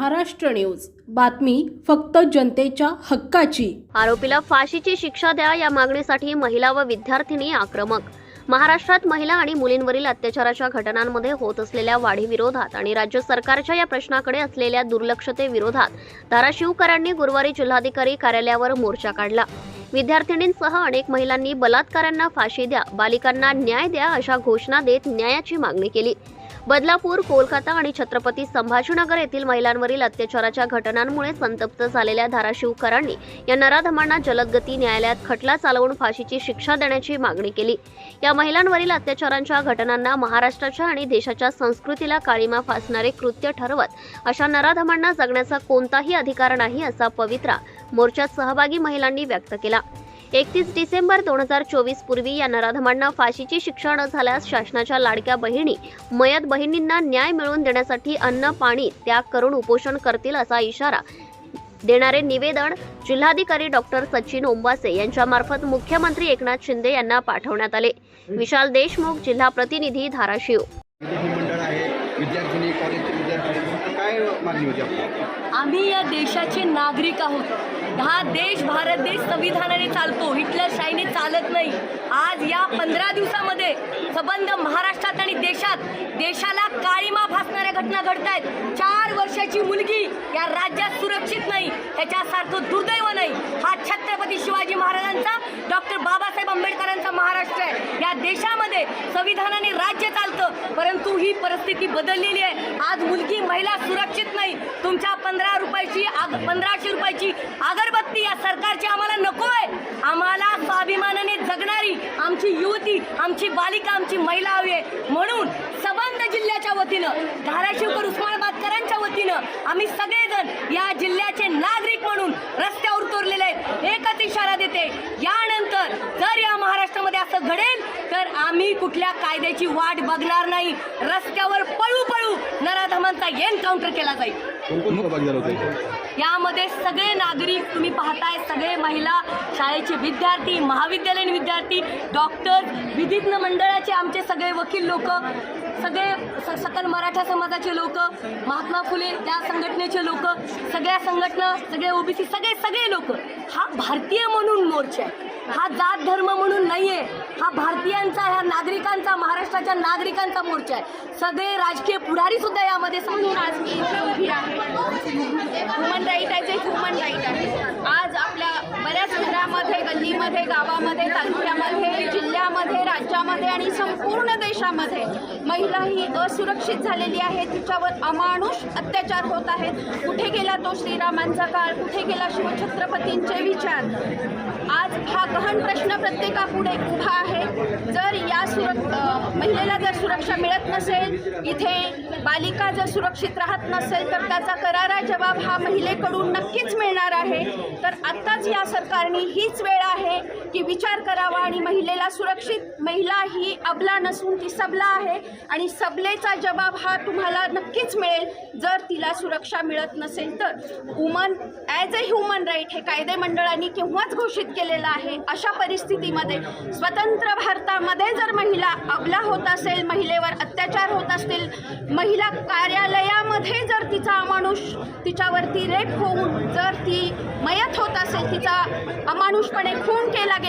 Maharashtra news. बातमी फक्त जनतेच्या हक्काची. आरोपीला फाशीची शिक्षा द्या या मागणीसाठी महिला व विद्यार्थिनी आक्रमक. महाराष्ट्रात महिला आणि मुलींवरील अत्याचाराच्या घटनांमध्ये होत असलेल्या वाढीविरोधात आणि राज्य सरकारच्या या प्रश्नाकडे असलेल्या दुर्लक्षतेविरोधात धाराशिवकरांनी गुरुवारी जिल्हाधिकारी कार्यालयावर मोर्चा काढला. विद्यार्थिनींसह अनेक महिलांनी बलात्कारांना फाशी द्या बालिकांना न्याय द्या अशा घोषणा देत न्यायाची मागणी केली. बदलापूर कोलकाता आणि छत्रपती संभाजीनगर येथील महिलांवरील अत्याचाराच्या घटनांमुळे संतप्त झालेल्या धाराशिवकरांनी या नराधमांना जलदगती न्यायालयात खटला चालवून फाशीची शिक्षा देण्याची मागणी केली. या महिलांवरील अत्याचारांच्या घटनांना महाराष्ट्राच्या आणि देशाच्या संस्कृतीला काळीमा फासणारे कृत्य ठरवत अशा नराधमांना जगण्याचा कोणताही अधिकार नाही असा पवित्रा मोर्चात सहभागी महिलांनी व्यक्त केला. एकतीस डिसेंबर दोन हजार चोवीस पूर्वी या नराधमांना फाशीची शिक्षा न झाल्यास शासनाच्या लाडक्या बहिणी मयत बहिणींना न्याय मिळवून देण्यासाठी अन्न पाणी त्याग करून उपोषण करतील असा इशारा देणारे निवेदन जिल्हाधिकारी डॉक्टर सचिन ओंबासे यांच्यामार्फत मुख्यमंत्री एकनाथ शिंदे यांना पाठवण्यात आले. विशाल देशमुख जिल्हा प्रतिनिधी धाराशिव. विद्यार्थी. काय मागणी होती आपली आम्ही या देशाचे नागरिक आहोत. हा देश भारत देश संविधानाने चालतो. हिटलरशाहीने चालत नाही. आज या पंधरा दिवसामध्ये संबंध महाराष्ट्रात आणि देशात देशाला काळीमा फासणाऱ्या घटना घडत आहेत चार वर्षाची मुलगी या राज्यात सुरक्षित नाही. त्याच्यासारखं दुर्दैव नाही. हा छत्रपती शिवाजी महाराजांचा डॉक्टर बाबासाहेब आंबेडकरांचा महाराष्ट्र आहे या देशामध्ये संविधानाने राज्य चालतं परंतु ही परिस्थिती बदललेली आहे. आज मुलगी महिला सुरक्षित नाही. तुमच्या पंधरा रुपयाची आग पंधराशे रुपयाची अगरबत्ती या सरकारची आम्हाला नको आहे. आम्हाला स्वाभिमानाने जगणारी आमची युवती आमची बालिका आमची महिला हवी आहे. म्हणून सबंध जिल्ह्याच्या वतीनं धाराशिवकर उस्मानाबादकरांच्या वतीनं आम्ही सगळेजण या जिल्ह्याचे नागरिक म्हणून रस्ते उतरलेले आहेत एकच इशारा देते यानंतर जर या महाराष्ट्रामध्ये असं घडेल आम्ही कुठल्या कायद्याची वाट बघणार नाही. रस्त्यावर पळू पळू नराधमांचा एन्काउंटर केला जाईल. यामध्ये सगळे नागरिक तुम्ही पाहताय सगळे महिला शाळेचे विद्यार्थी महाविद्यालयीन विद्यार्थी डॉक्टर विधिज्ञ मंडळाचे आमचे सगळे वकील लोक सगळे सकल मराठा समाजाचे लोक महात्मा फुले त्या संघटनेचे लोक सगळ्या संघटना सगळे ओबीसी सगळे सगळे लोक हा भारतीय म्हणून मोर्चा आहे. हा जात धर्म म्हणून नाहीये. हा भारतीयांचा ह्या नागरिकांचा महाराष्ट्राच्या नागरिकांचा मोर्चा आहे. सगळे राजकीय पुढारी सुद्धा यामध्ये समजून आज मी इथे उभी आहे. ह्युमन राईट आहे ह्युमन राईट आहे. आज आपल्या बऱ्याच घरा शहरामध्ये गावामध्ये तालुक्यामध्ये जिल्ह्यामध्ये राज्यामध्ये आणि संपूर्ण देशामध्ये महिला ही असुरक्षित झालेली आहे तिच्यावर अमानुष अत्याचार होत आहेत. कुठे गेला तो श्रीरामांचा काळ? कुठे गेला शिवछत्रपतींचे विचार? आज पण प्रश्न प्रत्येकापुढे उभा आहे. जर या सुरक महिलेला जर सुरक्षा मिळत नसेल इथे बालिका जर सुरक्षित राहत नसेल तर त्याचा करारा जबाब हा महिलेकडून नक्कीच मिळणार आहे. तर आत्ताच या सरकारने हीच वेळ आहे की विचार करावा आणि महिलेला सुरक्षित महिला ही अबला नसून ती सबला आहे आणि सबलेचा जबाब हा तुम्हाला नक्कीच मिळेल. जर तिला सुरक्षा मिळत नसेल तर. Woman as a human right हे कायदे मंडळाने केव्हाच घोषित केलेलं आहे? अशा परिस्थितीमध्ये स्वतंत्र भारतामध्ये जर महिला अबला होत असेल महिलेवर अत्याचार होत असतील महिला कार्यालयामध्ये जर तिचा अमानुष तिच्यावरती रेप होऊन जर ती मयत होत असेल तिचा अमानुषपणे खून केला गेला